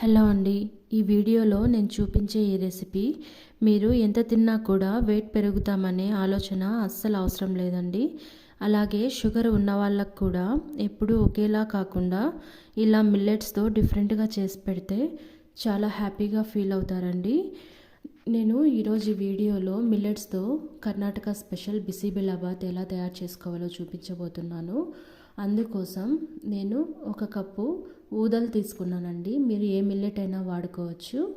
Hello అండి ఈ వీడియోలో నేను చూపించే ఈ రెసిపీ. మీరు ఎంత తిన్నా కూడా వెయిట్ పెరుగుతామనే ఆలోచన అస్సలు అవసరం లేదండి. అలాగే షుగర్ ఉన్న వాళ్ళకు కూడా ఎప్పుడూ ఒకేలా కాకుండా ఇలా మిల్లెట్స్తో డిఫరెంట్గా చేసి పెడితే చాలా హ్యాపీగా ఫీల్ అవుతారండి. నేను ఈరోజు వీడియోలో మిల్లెట్స్తో కర్ణాటక స్పెషల్ బిసిబిలాబాద్ ఎలా తయారు చేసుకోవాలో చూపించబోతున్నాను. అందుకోసం నేను ఒక కప్పు ఊదలు తీసుకున్నానండి. మీరు ఏ మిల్లెట్ అయినా వాడుకోవచ్చు.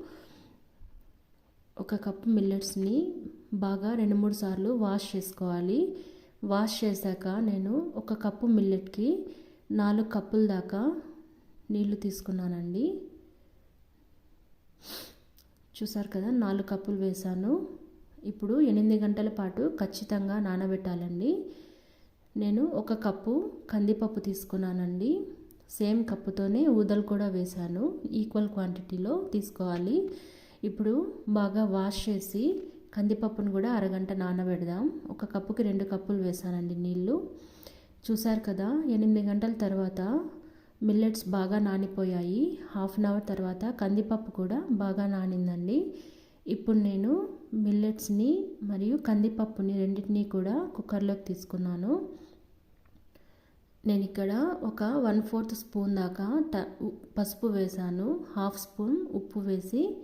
ఒక కప్పు మిల్లెట్స్ని బాగా రెండు మూడు సార్లు వాష్ చేసుకోవాలి. వాష్ చేశాక నేను ఒక కప్పు మిల్లెట్కి నాలుగు కప్పుల దాకా నీళ్ళు తీసుకున్నానండి. చూసారు కదా నాలుగు కప్పులు వేసాను ఇప్పుడు ఎనిమిది గంటల పాటు ఖచ్చితంగా నానబెట్టాలండి. నేను ఒక కప్పు కందిపప్పు తీసుకున్నానండి. సేమ్ కప్పుతోనే ఊదలు కూడా వేశాను. ఈక్వల్ క్వాంటిటీలో తీసుకోవాలి. ఇప్పుడు బాగా వాష్ చేసి కందిపప్పును కూడా అరగంట నానబెడదాం. ఒక కప్పుకి రెండు కప్పులు వేసానండి నీళ్ళు. చూశారు కదా ఎనిమిది గంటల తర్వాత మిల్లెట్స్ బాగా నానిపోయాయి. హాఫ్ అన్ అవర్ తర్వాత కందిపప్పు కూడా బాగా నానిందండి. ఇప్పుడు నేను మిల్లెట్స్ని మరియు కందిపప్పుని రెండింటినీ కూడా కుక్కర్లోకి తీసుకున్నాను. నేను ఇక్కడ ఒక వన్ ఫోర్త్ స్పూన్ దాకా ట పసుపు వేసాను. హాఫ్ స్పూన్ ఉప్పు వేసి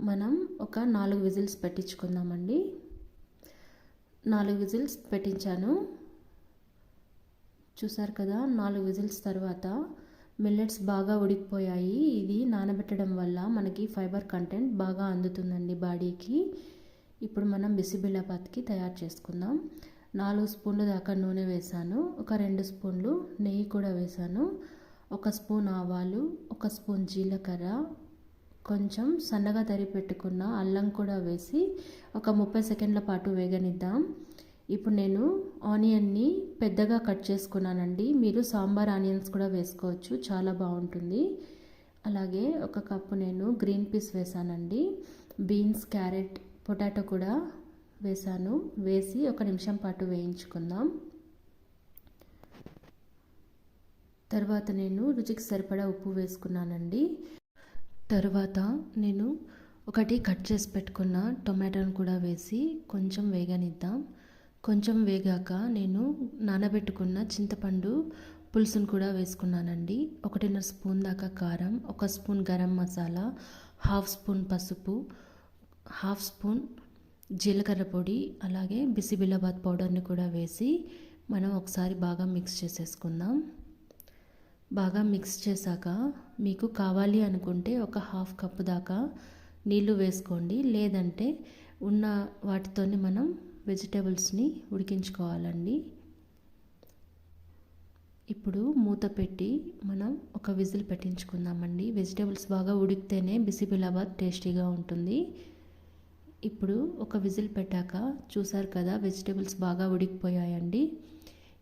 మనం ఒక నాలుగు విజిల్స్ పెట్టించుకుందామండి. నాలుగు విజిల్స్ పెట్టించాను. చూసారు కదా నాలుగు విజిల్స్ తర్వాత మిల్లెట్స్ బాగా ఉడికిపోయాయి. ఇది నానబెట్టడం వల్ల మనకి ఫైబర్ కంటెంట్ బాగా అందుతుందండి బాడీకి. ఇప్పుడు మనం బిసిబిల్లాబాత్కి తయారు చేసుకుందాం. నాలుగు స్పూన్లు దాకా నూనె వేసాను. ఒక రెండు స్పూన్లు నెయ్యి కూడా వేసాను. ఒక స్పూన్ ఆవాలు ఒక స్పూన్ జీలకర్ర కొంచెం సన్నగా తరి పెట్టుకున్న అల్లం కూడా వేసి ఒక ముప్పై సెకండ్ల పాటు వేగనిద్దాం. ఇప్పుడు నేను ఆనియన్ని పెద్దగా కట్ చేసుకున్నానండి. మీరు సాంబార్ ఆనియన్స్ కూడా వేసుకోవచ్చు. చాలా బాగుంటుంది. అలాగే ఒక కప్పు నేను గ్రీన్ పీస్ వేసానండి. బీన్స్ క్యారెట్ పొటాటో కూడా వేసాను. వేసి ఒక నిమిషం పాటు వేయించుకుందాం. తర్వాత నేను రుచికి సరిపడా ఉప్పు వేసుకున్నానండి. తర్వాత నేను ఒకటి కట్ చేసి పెట్టుకున్న టొమాటోని కూడా వేసి కొంచెం వేగనిద్దాం. కొంచెం వేగాక నేను నానబెట్టుకున్న చింతపండు పులుసును కూడా వేసుకున్నానండి. ఒకటిన్నర స్పూన్ దాకా కారం ఒక spoon garam masala half spoon పసుపు హాఫ్ స్పూన్ జీలకర్ర పొడి అలాగే బిసిబిల్లాబాద్ పౌడర్ని కూడా వేసి మనం ఒకసారి బాగా మిక్స్ చేసేసుకుందాం. బాగా మిక్స్ చేశాక మీకు కావాలి అనుకుంటే ఒక హాఫ్ కప్ దాకా నీళ్ళు వేసుకోండి. లేదంటే ఉన్న వాటితోనే మనం వెజిటేబుల్స్ని ఉడికించుకోవాలండి. ఇప్పుడు మూత పెట్టి మనం ఒక విజిల్ పెట్టించుకుందామండి. వెజిటేబుల్స్ బాగా ఉడికితేనే బిసిబిలాబాద్ టేస్టీగా ఉంటుంది. ఇప్పుడు ఒక విజిల్ పెట్టాక చూసారు కదా వెజిటేబుల్స్ బాగా ఉడికిపోయాయండి.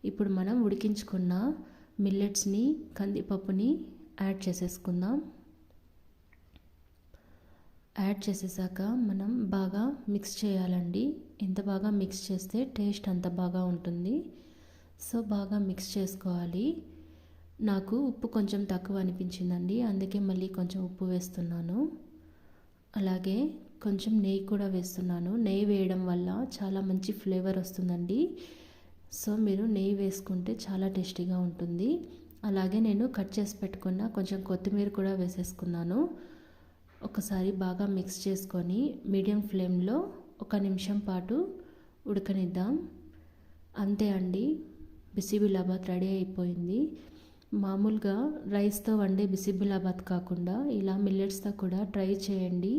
ఇప్పుడు మనం ఉడికించుకున్న మిల్లెట్స్ని కందిపప్పుని యాడ్ చేసేసుకుందాం. యాడ్ చేసేసాక మనం బాగా మిక్స్ చేయాలండి. ఎంత బాగా మిక్స్ చేస్తే టేస్ట్ అంత బాగా ఉంటుంది. సో బాగా మిక్స్ చేసుకోవాలి. నాకు ఉప్పు కొంచెం తక్కువ అనిపించిందండి. అందుకే మళ్ళీ కొంచెం ఉప్పు వేస్తున్నాను. అలాగే కొంచెం నెయ్యి కూడా వేస్తున్నాను. నెయ్యి వేయడం వల్ల చాలా మంచి ఫ్లేవర్ వస్తుందండి. సో మీరు నెయ్యి వేసుకుంటే చాలా టేస్టీగా ఉంటుంది. అలాగే నేను కట్ చేసి పెట్టుకున్న కొంచెం కొత్తిమీర కూడా వేసేసుకున్నాను. ఒకసారి బాగా మిక్స్ చేసుకొని మీడియం ఫ్లేమ్లో ఒక నిమిషం పాటు ఉడకనిద్దాం. అంతే అండి బిసిబిలాబాద్ రెడీ అయిపోయింది. మామూలుగా రైస్తో వండే బిసిబిలాబాద్ కాకుండా ఇలా మిల్లెట్స్తో కూడా ట్రై చేయండి.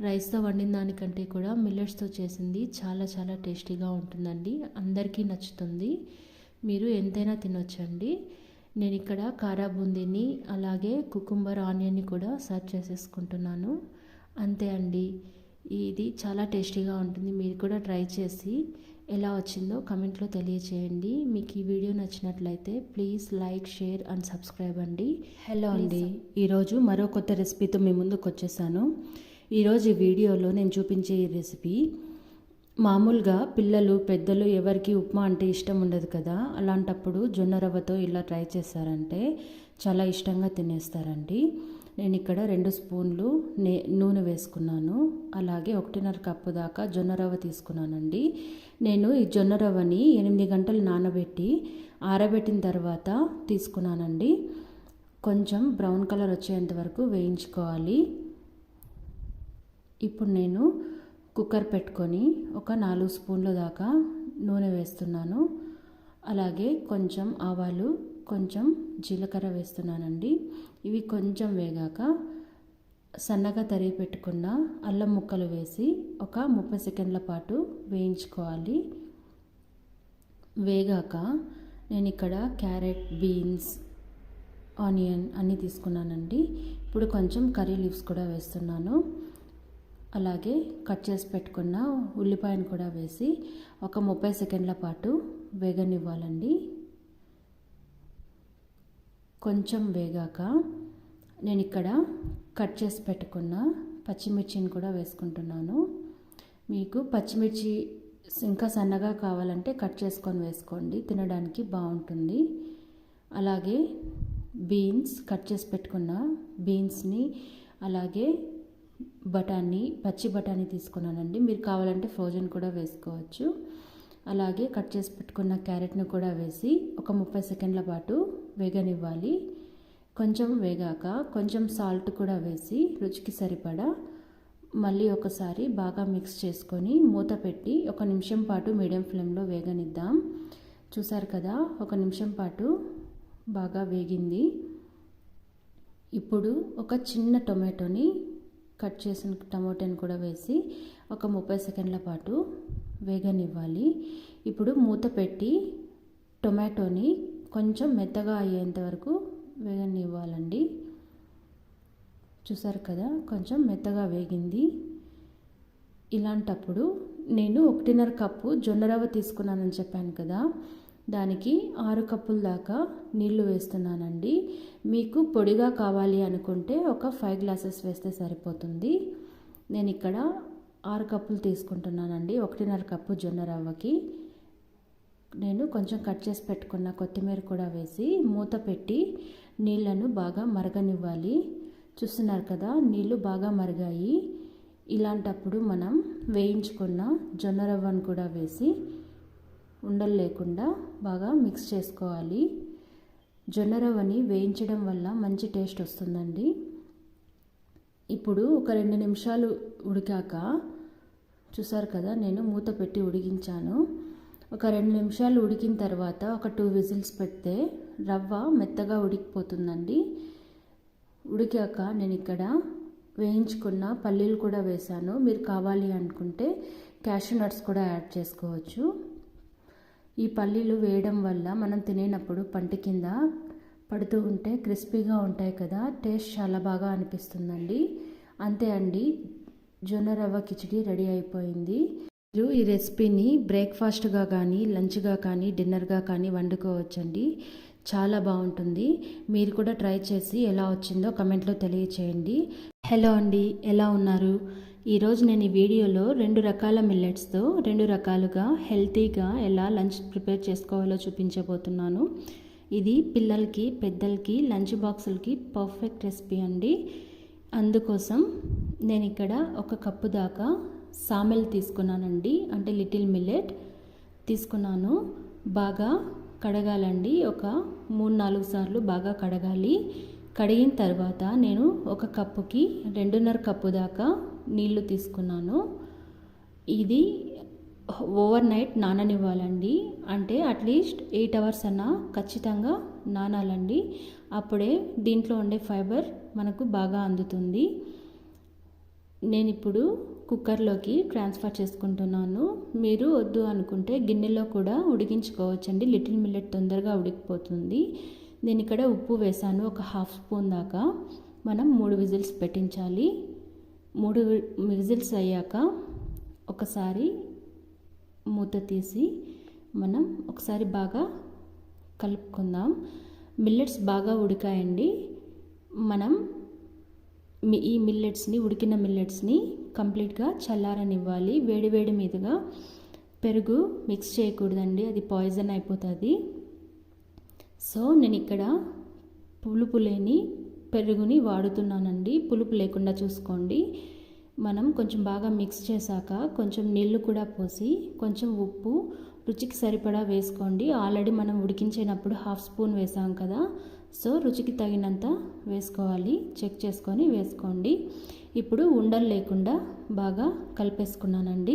రైస్తో వండిన దానికంటే కూడా మిల్లెట్స్తో చేసింది చాలా చాలా టేస్టీగా ఉంటుందండి అందరికీ నచ్చుతుంది. మీరు ఎంతైనా తినొచ్చండి. నేను ఇక్కడ కారా బూందీని అలాగే కుకుంబర్ ఆనియన్ని కూడా సర్వ్ చేసేసుకుంటున్నాను. అంతే అండి. ఇది చాలా టేస్టీగా ఉంటుంది. మీరు కూడా ట్రై చేసి ఎలా వచ్చిందో కమెంట్లో తెలియచేయండి. మీకు ఈ వీడియో నచ్చినట్లయితే please like share and subscribe అండి. హలో అండి. ఈరోజు మరో కొత్త రెసిపీతో మీ ముందుకు వచ్చేసాను. ఈరోజు ఈ వీడియోలో నేను చూపించే ఈ రెసిపీ మామూలుగా పిల్లలు పెద్దలు ఎవరికి ఉప్మా అంటే ఇష్టం ఉండదు కదా? అలాంటప్పుడు జొన్న రవ్వతో ఇలా ట్రై చేస్తారంటే చాలా ఇష్టంగా తినేస్తారండి. నేను ఇక్కడ రెండు స్పూన్లు నే నూనె వేసుకున్నాను. అలాగే ఒకటిన్నర కప్పు దాకా జొన్న రవ్వ తీసుకున్నానండి. నేను ఈ జొన్న రవ్వని ఎనిమిది గంటలు నానబెట్టి ఆరబెట్టిన తర్వాత తీసుకున్నానండి. కొంచెం బ్రౌన్ కలర్ వచ్చేంత వరకు వేయించుకోవాలి. ఇప్పుడు నేను కుక్కర్ పెట్టుకొని ఒక నాలుగు స్పూన్ల దాకా నూనె వేస్తున్నాను. అలాగే కొంచెం ఆవాలు కొంచెం జీలకర్ర వేస్తున్నానండి. ఇవి కొంచెం వేగాక సన్నగా తరిగి పెట్టుకున్న అల్లం ముక్కలు వేసి ఒక ముప్పై సెకండ్ల పాటు వేయించుకోవాలి. వేగాక నేను ఇక్కడ క్యారెట్ బీన్స్ ఆనియన్ అన్నీ తీసుకున్నానండి. ఇప్పుడు కొంచెం కర్రీ లీవ్స్ కూడా వేస్తున్నాను. అలాగే కట్ చేసి పెట్టుకున్న ఉల్లిపాయను కూడా వేసి ఒక ముప్పై సెకండ్ల పాటు వేగనివ్వాలండి. కొంచెం వేగాక నేను ఇక్కడ కట్ చేసి పెట్టుకున్న పచ్చిమిర్చిని కూడా వేసుకుంటున్నాను. మీకు పచ్చిమిర్చి ఇంకా సన్నగా కావాలంటే కట్ చేసుకొని వేసుకోండి. తినడానికి బాగుంటుంది. అలాగే బీన్స్ కట్ చేసి పెట్టుకున్న బీన్స్ని అలాగే బఠానీ పచ్చి బఠానీ తీసుకున్నానండి. మీరు కావాలంటే ఫ్రోజన్ కూడా వేసుకోవచ్చు. అలాగే కట్ చేసి పెట్టుకున్న క్యారెట్ను కూడా వేసి ఒక ముప్పై సెకండ్ల పాటు వేగనివ్వాలి. కొంచెం వేగాక కొంచెం సాల్ట్ కూడా వేసి రుచికి సరిపడా మళ్ళీ ఒకసారి బాగా మిక్స్ చేసుకొని మూత పెట్టి ఒక నిమిషం పాటు మీడియం ఫ్లేమ్లో వేగనిద్దాం. చూసారు కదా ఒక నిమిషం పాటు బాగా వేగింది. ఇప్పుడు ఒక చిన్న టొమాటోని కట్ చేసిన టమాటోని కూడా వేసి ఒక ముప్పై సెకండ్ల పాటు వేగనివ్వాలి. ఇప్పుడు మూత పెట్టి టొమాటోని కొంచెం మెత్తగా అయ్యేంత వరకు వేగనివ్వాలండి. చూసారు కదా కొంచెం మెత్తగా వేగింది. ఇలాంటప్పుడు నేను ఒకటిన్నర కప్పు జొన్న రవ్వ తీసుకున్నానని చెప్పాను కదా దానికి ఆరు కప్పుల దాకా నీళ్ళు వేస్తున్నానండి. మీకు పొడిగా కావాలి అనుకుంటే ఒక ఫైవ్ గ్లాసెస్ వేస్తే సరిపోతుంది. నేను ఇక్కడ ఆరు కప్పులు తీసుకుంటున్నానండి. ఒకటిన్నర కప్పు జొన్న రవ్వకి. నేను కొంచెం కట్ చేసి పెట్టుకున్న కొత్తిమీర కూడా వేసి మూత పెట్టి నీళ్ళను బాగా మరగనివ్వాలి. చూస్తున్నారు కదా నీళ్ళు బాగా మరిగాయి. ఇలాంటప్పుడు మనం వేయించుకున్న జొన్న రవ్వను కూడా వేసి ఉండలు లేకుండా బాగా మిక్స్ చేసుకోవాలి. జొన్న రవ్వని వేయించడం వల్ల మంచి టేస్ట్ వస్తుందండి. ఇప్పుడు ఒక రెండు నిమిషాలు ఉడికాక చూసారు కదా నేను మూత పెట్టి ఉడికించాను. ఒక రెండు నిమిషాలు ఉడికిన తర్వాత ఒక టూ విజిల్స్ పెడితే రవ్వ మెత్తగా ఉడికిపోతుందండి. ఉడికాక నేను ఇక్కడ వేయించుకున్న పల్లీలు కూడా వేశాను. మీరు కావాలి అనుకుంటే క్యాషూ నట్స్ కూడా యాడ్ చేసుకోవచ్చు. ఈ పల్లీలు వేయడం వల్ల మనం తినేటప్పుడు పంట కింద పడుతూ ఉంటే క్రిస్పీగా ఉంటాయి కదా టేస్ట్ చాలా బాగా అనిపిస్తుందండి. అంతే అండి. జొన్న రవ్వ కిచిడి రెడీ అయిపోయింది. మీరు ఈ రెసిపీని బ్రేక్ఫాస్ట్గా కానీ లంచ్గా కానీ డిన్నర్గా కానీ వండుకోవచ్చండి. చాలా బాగుంటుంది. మీరు కూడా ట్రై చేసి ఎలా వచ్చిందో కమెంట్లో తెలియచేయండి. హలో అండి ఎలా ఉన్నారు? ఈరోజు నేను ఈ వీడియోలో రెండు రకాల మిల్లెట్స్తో రెండు రకాలుగా హెల్తీగా ఎలా లంచ్ ప్రిపేర్ చేసుకోవాలో చూపించబోతున్నాను. ఇది పిల్లలకి పెద్దలకి లంచ్ బాక్సులకి పర్ఫెక్ట్ రెసిపీ అండి. అందుకోసం నేను ఇక్కడ ఒక కప్పు దాకా సామెల్ తీసుకున్నానండి. అంటే లిటిల్ మిల్లెట్ తీసుకున్నాను. బాగా కడగాలండి. ఒక మూడు నాలుగు సార్లు బాగా కడగాలి. కడిగిన తర్వాత నేను ఒక కప్పుకి రెండున్నర కప్పు దాకా నీళ్ళు తీసుకున్నాను. ఇది ఓవర్ నైట్ నాననివ్వాలండి. అంటే అట్లీస్ట్ ఎయిట్ అవర్స్ అన్నా ఖచ్చితంగా నానాలండి అప్పుడే దీంట్లో ఉండే ఫైబర్ మనకు బాగా అందుతుంది. నేను ఇప్పుడు కుక్కర్లోకి ట్రాన్స్ఫర్ చేసుకుంటున్నాను. మీరు వద్దు అనుకుంటే గిన్నెలో కూడా ఉడికించుకోవచ్చండి. లిటిల్ మిల్లెట్ తొందరగా ఉడికిపోతుంది. నేను ఇక్కడ ఉప్పు వేసాను ఒక హాఫ్ స్పూన్ దాకా మనం మూడు విజిల్స్ పెట్టించాలి. మూడు విజిల్స్ అయ్యాక ఒకసారి మూత తీసి మనం ఒకసారి బాగా కలుపుకుందాం. మిల్లెట్స్ బాగా ఉడికాయండి. మనం ఈ మిల్లెట్స్ని ఉడికిన మిల్లెట్స్ని కంప్లీట్గా చల్లారనివ్వాలి. వేడివేడి మీదుగా పెరుగు మిక్స్ చేయకూడదండి. అది పాయిజన్ అయిపోతుంది. సో నేను ఇక్కడ పులుపు లేని పెరుగుని వాడుతున్నానండి. పులుపు లేకుండా చూసుకోండి. మనం కొంచెం బాగా మిక్స్ చేశాక కొంచెం నీళ్ళు కూడా పోసి కొంచెం ఉప్పు రుచికి సరిపడా వేసుకోండి. ఆల్రెడీ మనం ఉడికించేటప్పుడు హాఫ్ స్పూన్ వేసాం కదా. సో రుచికి తగినంత వేసుకోవాలి. చెక్ చేసుకొని వేసుకోండి. ఇప్పుడు ఉండలు లేకుండా బాగా కలిపేసుకున్నానండి.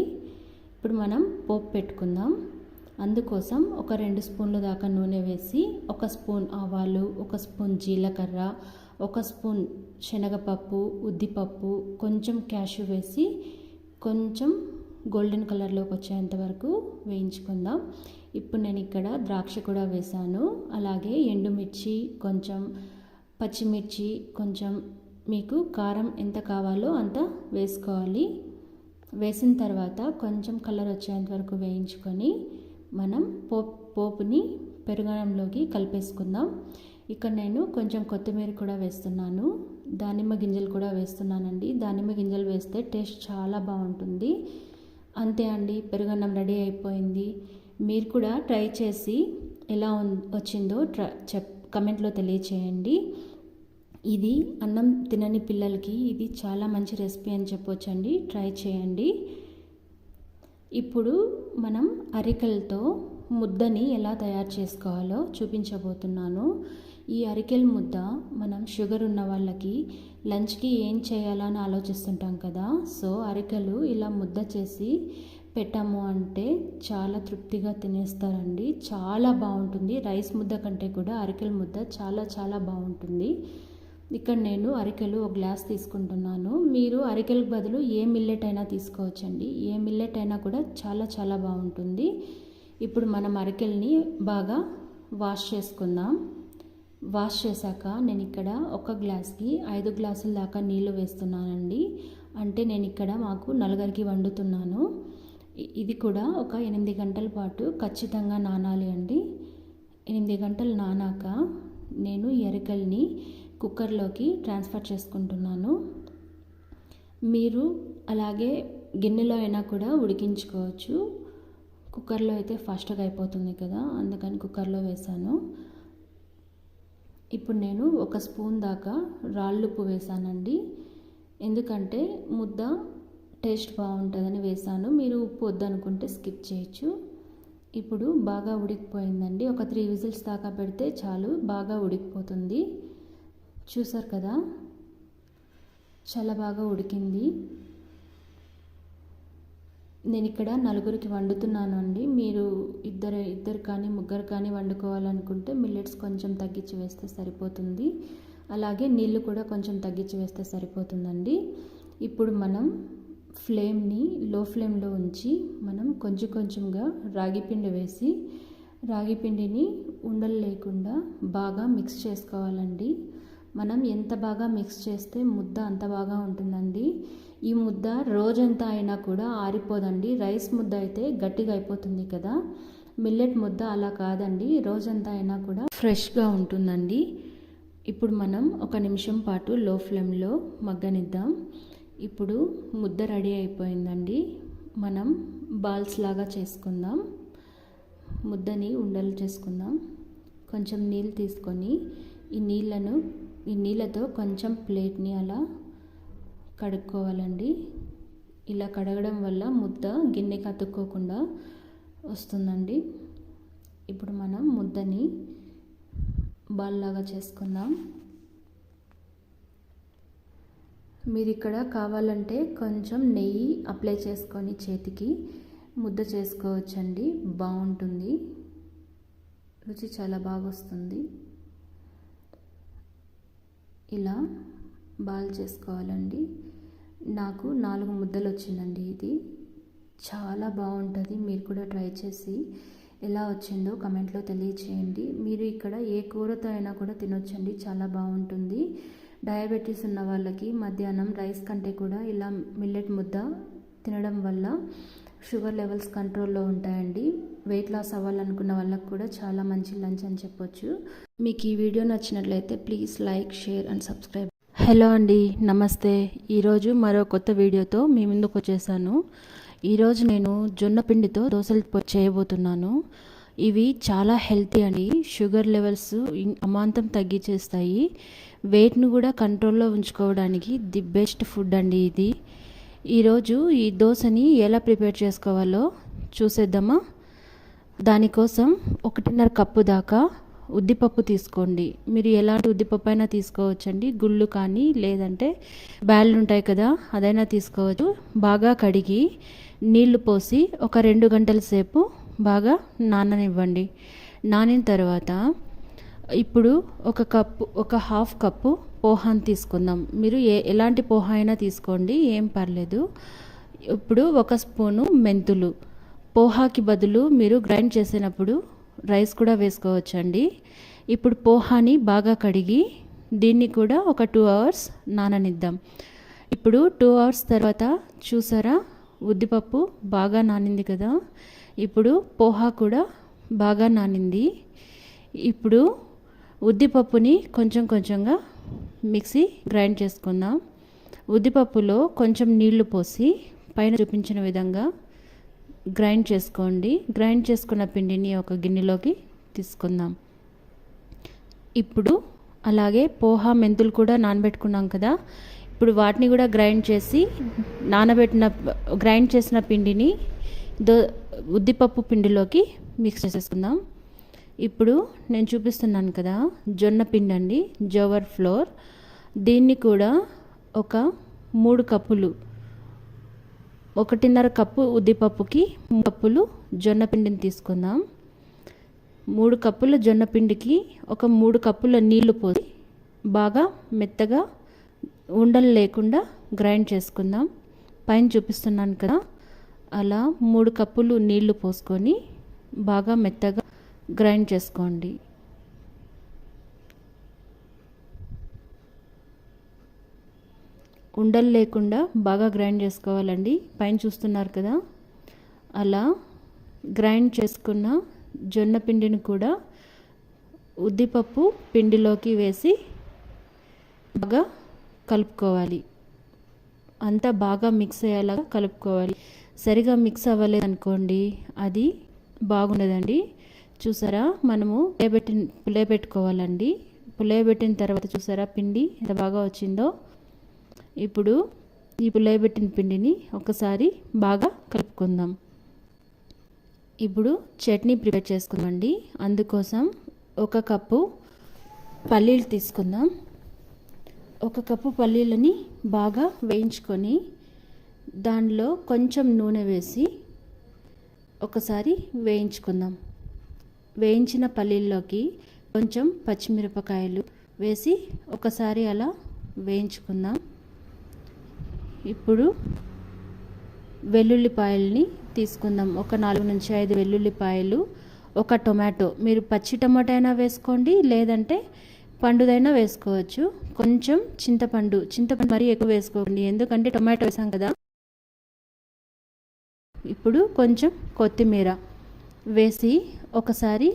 ఇప్పుడు మనం పోపు పెట్టుకుందాం. అందుకోసం ఒక రెండు స్పూన్ల దాకా నూనె వేసి ఒక స్పూన్ ఆవాలు ఒక స్పూన్ జీలకర్ర ఒక స్పూన్ శనగపప్పు ఉద్దిపప్పు కొంచెం క్యాషు వేసి కొంచెం గోల్డెన్ కలర్లోకి వచ్చేంత వరకు వేయించుకుందాం. ఇప్పుడు నేను ఇక్కడ ద్రాక్ష కూడా వేసాను అలాగే ఎండుమిర్చి కొంచెం పచ్చిమిర్చి కొంచెం మీకు కారం ఎంత కావాలో అంత వేసుకోవాలి. వేసిన తర్వాత కొంచెం కలర్ వచ్చేంత వరకు వేయించుకొని మనం పోపు పోపుని పెరుగనంలోకి కలిపేసుకుందాం. ఇక్కడ నేను కొంచెం కొత్తిమీర కూడా వేస్తున్నాను. దానిమ్మ గింజలు కూడా వేస్తున్నానండి. దానిమ్మ గింజలు వేస్తే టేస్ట్ చాలా బాగుంటుంది. అంతే అండి పెరుగన్నం రెడీ అయిపోయింది. మీరు కూడా ట్రై చేసి ఎలా వచ్చిందో ట్ర చెప్ కమెంట్లో తెలియచేయండి. ఇది అన్నం తినని పిల్లలకి ఇది చాలా మంచి రెసిపీ అని చెప్పొచ్చండి ట్రై చేయండి. ఇప్పుడు మనం అరికెలతో ముద్దని ఎలా తయారు చేసుకోవాలో చూపించబోతున్నాను. ఈ అరికెల ముద్ద మనం షుగర్ ఉన్న వాళ్ళకి లంచ్కి ఏం చేయాలని ఆలోచిస్తుంటాం కదా సో అరికెలు ఇలా ముద్ద చేసి పెట్టాము అంటే చాలా తృప్తిగా తినేస్తారండి. చాలా బాగుంటుంది. రైస్ ముద్ద కంటే కూడా అరికెల ముద్ద చాలా చాలా బాగుంటుంది. ఇక్కడ నేను అరికెలు ఒక గ్లాస్ తీసుకుంటున్నాను. మీరు అరికెలకు బదులు ఏ మిల్లెట్ అయినా తీసుకోవచ్చండి. ఏ మిల్లెట్ అయినా కూడా చాలా చాలా బాగుంటుంది. ఇప్పుడు మనం అరికెల్ని బాగా వాష్ చేసుకుందాం. వాష్ చేశాక నేను ఇక్కడ ఒక గ్లాస్కి ఐదు గ్లాసుల దాకా నీళ్ళు వేస్తున్నానండి. అంటే నేను ఇక్కడ మాకు నలుగురికి వండుతున్నాను. ఇది కూడా ఒక ఎనిమిది గంటల పాటు ఖచ్చితంగా నానాలి అండి. ఎనిమిది గంటలు నానాక నేను ఎరకల్ని కుక్కర్లోకి ట్రాన్స్ఫర్ చేసుకుంటున్నాను. మీరు అలాగే గిన్నెలో అయినా కూడా ఉడికించుకోవచ్చు. కుక్కర్లో అయితే ఫాస్ట్గా అయిపోతుంది కదా అందుకని కుక్కర్లో వేసాను ఇప్పుడు నేను ఒక స్పూన్ దాకా రాళ్ళుప్పు వేసానండి. ఎందుకంటే ముద్ద టేస్ట్ బాగుంటుందని వేసాను. మీరు ఉప్పు వద్దనుకుంటే స్కిప్ చేయొచ్చు. ఇప్పుడు బాగా ఉడికిపోయిందండి. ఒక త్రీ విజిల్స్ దాకా పెడితే చాలు బాగా ఉడికిపోతుంది. చూసారు కదా? చాలా బాగా ఉడికింది. నేను ఇక్కడ నలుగురికి వండుతున్నాను అండి మీరు ఇద్దరు ఇద్దరు కానీ ముగ్గురు కానీ వండుకోవాలనుకుంటే మిల్లెట్స్ కొంచెం తగ్గించి వేస్తే సరిపోతుంది. అలాగే నీళ్ళు కూడా కొంచెం తగ్గించి వేస్తే సరిపోతుందండి. ఇప్పుడు మనం ఫ్లేమ్ని లో ఫ్లేమ్లో ఉంచి మనం కొంచెం కొంచెంగా రాగి పిండి వేసి రాగి పిండిని ఉండలు లేకుండా బాగా మిక్స్ చేసుకోవాలండి. మనం ఎంత బాగా మిక్స్ చేస్తే ముద్ద అంత బాగా ఉంటుందండి. ఈ ముద్ద రోజంతా అయినా కూడా ఆరిపోదండి. రైస్ ముద్ద అయితే గట్టిగా అయిపోతుంది కదా. మిల్లెట్ ముద్ద అలా కాదండి. రోజంతా అయినా కూడా ఫ్రెష్గా ఉంటుందండి. ఇప్పుడు మనం ఒక నిమిషం పాటు లో ఫ్లేమ్లో మగ్గనిద్దాం. ఇప్పుడు ముద్ద రెడీ అయిపోయిందండి. మనం బాల్స్ లాగా చేసుకుందాం. ముద్దని ఉండలు చేసుకుందాం. కొంచెం నీళ్ళు తీసుకొని ఈ నీళ్ళను ఈ నీళ్ళతో కొంచెం ప్లేట్ని అలా కడుక్కోవాలండి. ఇలా కడగడం వల్ల ముద్ద గిన్నెకి అతుక్కోకుండా వస్తుందండి. ఇప్పుడు మనం ముద్దని బాల్లాగా చేసుకుందాం. మీరు ఇక్కడ కావాలంటే కొంచెం నెయ్యి అప్లై చేసుకొని చేతికి ముద్ద చేసుకోవచ్చండి. బాగుంటుంది. రుచి చాలా బాగా వస్తుంది. ఇలా బాల్ చేసుకోవాలండి. నాకు నాలుగు ముద్దలు వచ్చిందండి ఇది. చాలా బాగుంటుంది మీరు కూడా ట్రై చేసి ఎలా వచ్చిందో కమెంట్లో తెలియచేయండి. మీరు ఇక్కడ ఏ కూరతో అయినా కూడా తినొచ్చండి. చాలా బాగుంటుంది డయాబెటీస్ ఉన్న వాళ్ళకి మధ్యాహ్నం రైస్ కంటే కూడా ఇలా మిల్లెట్ ముద్ద తినడం వల్ల షుగర్ లెవెల్స్ కంట్రోల్లో ఉంటాయండి. వెయిట్ లాస్ అవ్వాలనుకున్న వాళ్ళకు కూడా చాలా మంచి లంచ్ అని చెప్పొచ్చు. మీకు ఈ వీడియో నచ్చినట్లయితే please like share and subscribe. Hello అండి నమస్తే. ఈరోజు మరో కొత్త వీడియోతో మీ ముందుకు వచ్చేసాను. ఈరోజు నేను జొన్న పిండితో దోశలు చేయబోతున్నాను. ఇవి చాలా హెల్తీ అండి. షుగర్ లెవెల్స్ అమాంతం తగ్గించేస్తాయి వెయిట్ను కూడా కంట్రోల్లో ఉంచుకోవడానికి ది బెస్ట్ ఫుడ్ అండి ఇది. ఈరోజు ఈ దోశని ఎలా ప్రిపేర్ చేసుకోవాలో చూసేద్దామా? దానికోసం ఒకటిన్నర కప్పు దాకా ఉద్దిపప్పు తీసుకోండి. మీరు ఎలాంటి ఉద్దిపప్పు అయినా తీసుకోవచ్చండి. గుళ్ళు కానీ లేదంటే బ్యాళ్ళు ఉంటాయి కదా అదైనా తీసుకోవచ్చు. బాగా కడిగి నీళ్ళు పోసి ఒక రెండు గంటల సేపు బాగా నాననివ్వండి. నానిన తర్వాత ఇప్పుడు ఒక కప్పు ఒక హాఫ్ కప్పు పోహాను తీసుకుందాం. మీరు ఏ ఎలాంటి పోహా అయినా తీసుకోండి ఏం పర్లేదు. ఇప్పుడు ఒక స్పూను మెంతులు. పోహాకి బదులు మీరు గ్రైండ్ చేసినప్పుడు రైస్ కూడా వేసుకోవచ్చండి. ఇప్పుడు పోహాని బాగా కడిగి దీన్ని కూడా ఒక టూ అవర్స్ నాననిద్దాం. ఇప్పుడు టూ అవర్స్ తర్వాత చూసారా ఉద్దిపప్పు బాగా నానింది కదా. ఇప్పుడు పోహా కూడా బాగా నానింది. ఇప్పుడు ఉద్దిపప్పుని కొంచెం కొంచెంగా మిక్సీ గ్రైండ్ చేసుకుందాం. ఉద్దిపప్పులో కొంచెం నీళ్ళు పోసి పైన చూపించిన విధంగా గ్రైండ్ చేసుకోండి. గ్రైండ్ చేసుకున్న పిండిని ఒక గిన్నెలోకి తీసుకుందాం. ఇప్పుడు అలాగే పోహా మెంతులు కూడా నానబెట్టుకున్నాం కదా. ఇప్పుడు వాటిని కూడా గ్రైండ్ చేసి నానబెట్టిన గ్రైండ్ చేసిన పిండిని దో ఉద్దిపప్పు పిండిలోకి మిక్స్ చేసేసుకుందాం. ఇప్పుడు నేను చూపిస్తున్నాను కదా జొన్న పిండి అండి జోవర్ ఫ్లోర్. దీన్ని కూడా ఒక మూడు కప్పులు ఒకటిన్నర కప్పు ఉద్దిపప్పుకి మూడు కప్పులు జొన్న పిండిని తీసుకుందాం. మూడు కప్పుల జొన్న పిండికి ఒక మూడు కప్పుల నీళ్ళు పోసి బాగా మెత్తగా ఉండలు లేకుండా గ్రైండ్ చేసుకుందాం. పైన చూపిస్తున్నాను కదా అలా మూడు కప్పులు నీళ్ళు పోసుకొని బాగా మెత్తగా గ్రైండ్ చేసుకోండి. ఉండలు లేకుండా బాగా గ్రైండ్ చేసుకోవాలండి. పైన చూస్తున్నారు కదా? అలా గ్రైండ్ చేసుకున్న జొన్న పిండిని కూడా ఉద్దిపప్పు పిండిలోకి వేసి బాగా కలుపుకోవాలి. అంతా బాగా మిక్స్ అయ్యేలాగా కలుపుకోవాలి. సరిగా మిక్స్ అవ్వలేదు అనుకోండి అది బాగుండదండి. చూసారా? మనము పులయబెట్టి పులేబెట్టుకోవాలండి పులేబెట్టిన తర్వాత చూసారా పిండి ఎంత బాగా వచ్చిందో? ఇప్పుడు ఈ పులేబెట్టిన పిండిని ఒకసారి బాగా కలుపుకుందాం. ఇప్పుడు చట్నీ ప్రిపేర్ చేసుకుందామండి. అందుకోసం ఒక కప్పు పల్లీలు తీసుకుందాం. ఒక కప్పు పల్లీలని బాగా వేయించుకొని దానిలో కొంచెం నూనె వేసి ఒకసారి వేయించుకుందాం. వేయించిన పల్లీల్లోకి కొంచెం పచ్చిమిరపకాయలు వేసి ఒకసారి అలా వేయించుకుందాం. ఇప్పుడు వెల్లుల్లిపాయల్ని తీసుకుందాం. ఒక నాలుగు నుంచి ఐదు వెల్లుల్లిపాయలు ఒక టొమాటో. మీరు పచ్చి టొమాటో అయినా వేసుకోండి లేదంటే పండుదైనా వేసుకోవచ్చు. కొంచెం చింతపండు. చింతపండు మరీ ఎక్కువ వేసుకోండి ఎందుకంటే టొమాటో వేసాం కదా. ఇప్పుడు కొంచెం కొత్తిమీర వేసి ఒకసారి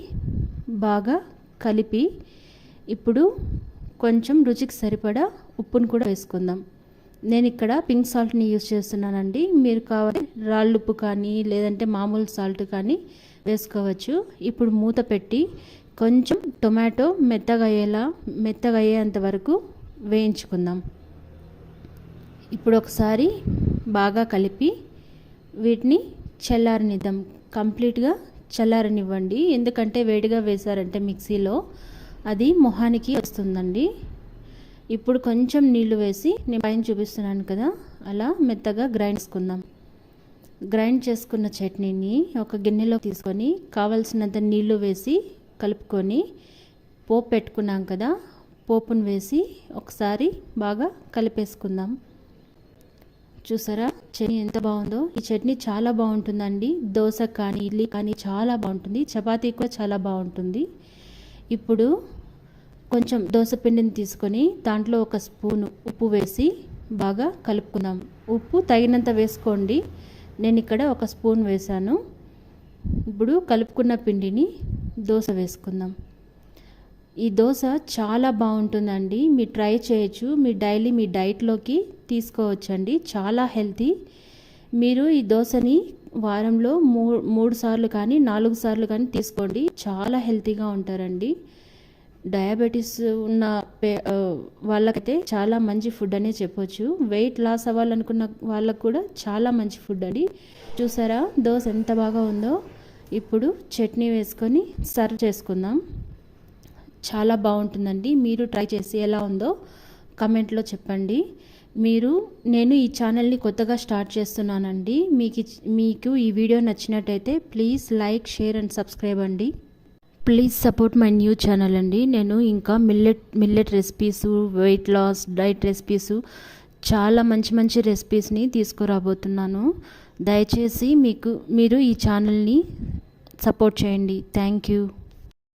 బాగా కలిపి ఇప్పుడు కొంచెం రుచికి సరిపడా ఉప్పును కూడా వేసుకుందాం. నేను ఇక్కడ పింక్ సాల్ట్ని యూజ్ చేస్తున్నానండి. మీరు కావాలి రాళ్ళుప్పు కానీ లేదంటే మామూలు సాల్ట్ కానీ వేసుకోవచ్చు. ఇప్పుడు మూత పెట్టి కొంచెం టొమాటో మెత్తగా అయ్యేలా మెత్తగా అయ్యేంత వరకు వేయించుకుందాం. ఇప్పుడు ఒకసారి బాగా కలిపి వీటిని చల్లారనిద్దాం. కంప్లీట్గా చల్లారనివ్వండి. ఎందుకంటే వేడిగా వేశారంటే మిక్సీలో. అది మొహానికి వస్తుందండి. ఇప్పుడు కొంచెం నీళ్ళు వేసి నేను పైన చూపిస్తున్నాను కదా. అలా మెత్తగా గ్రైండ్ చేసుకుందాం. గ్రైండ్ చేసుకున్న చట్నీని ఒక గిన్నెలో తీసుకొని కావలసినంత నీళ్ళు వేసి కలుపుకొని పోపు పెట్టుకున్నాం కదా. పోపును వేసి ఒకసారి బాగా కలిపేసుకుందాం. చూసారా? చట్నీ ఎంత బాగుందో. ఈ చట్నీ చాలా బాగుంటుందండి. దోశ కానీ ఇడ్లీ కానీ చాలా బాగుంటుంది. చపాతీ కూడా చాలా బాగుంటుంది. ఇప్పుడు కొంచెం దోశ పిండిని తీసుకొని దాంట్లో ఒక స్పూను ఉప్పు వేసి బాగా కలుపుకుందాం. ఉప్పు తగినంత వేసుకోండి. నేను ఇక్కడ ఒక స్పూన్ వేసాను ఇప్పుడు కలుపుకున్న పిండిని దోశ వేసుకుందాం. ఈ దోశ చాలా బాగుంటుందండి. మీరు ట్రై చేయొచ్చు. మీ డైలీ మీ డైట్లోకి తీసుకోవచ్చండి. చాలా హెల్తీ. మీరు ఈ దోశని వారంలో మూ మూడు సార్లు కానీ నాలుగు సార్లు కానీ తీసుకోండి. చాలా హెల్తీగా ఉంటారండి. డయాబెటీస్ ఉన్న పే వాళ్ళకైతే చాలా మంచి ఫుడ్ అనే చెప్పొచ్చు. వెయిట్ లాస్ అవ్వాలనుకున్న వాళ్ళకు కూడా చాలా మంచి ఫుడ్ అండి. చూసారా? దోశ ఎంత బాగా ఉందో. ఇప్పుడు చట్నీ వేసుకొని సర్వ్ చేసుకుందాం. చాలా బాగుంటుందండి. మీరు ట్రై చేసి ఎలా ఉందో కమెంట్లో చెప్పండి. మీరు నేను ఈ ఛానల్ని కొత్తగా స్టార్ట్ చేస్తున్నానండి. మీకు మీకు ఈ వీడియో నచ్చినట్టయితే please like share and subscribe అండి. Please support my new channel అండి. నేను ఇంకా millet millet recipes weight loss diet recipes చాలా మంచి మంచి రెసిపీస్ని తీసుకురాబోతున్నాను. దయచేసి మీకు మీరు ఈ ఛానల్ని సపోర్ట్ చేయండి. Thank you.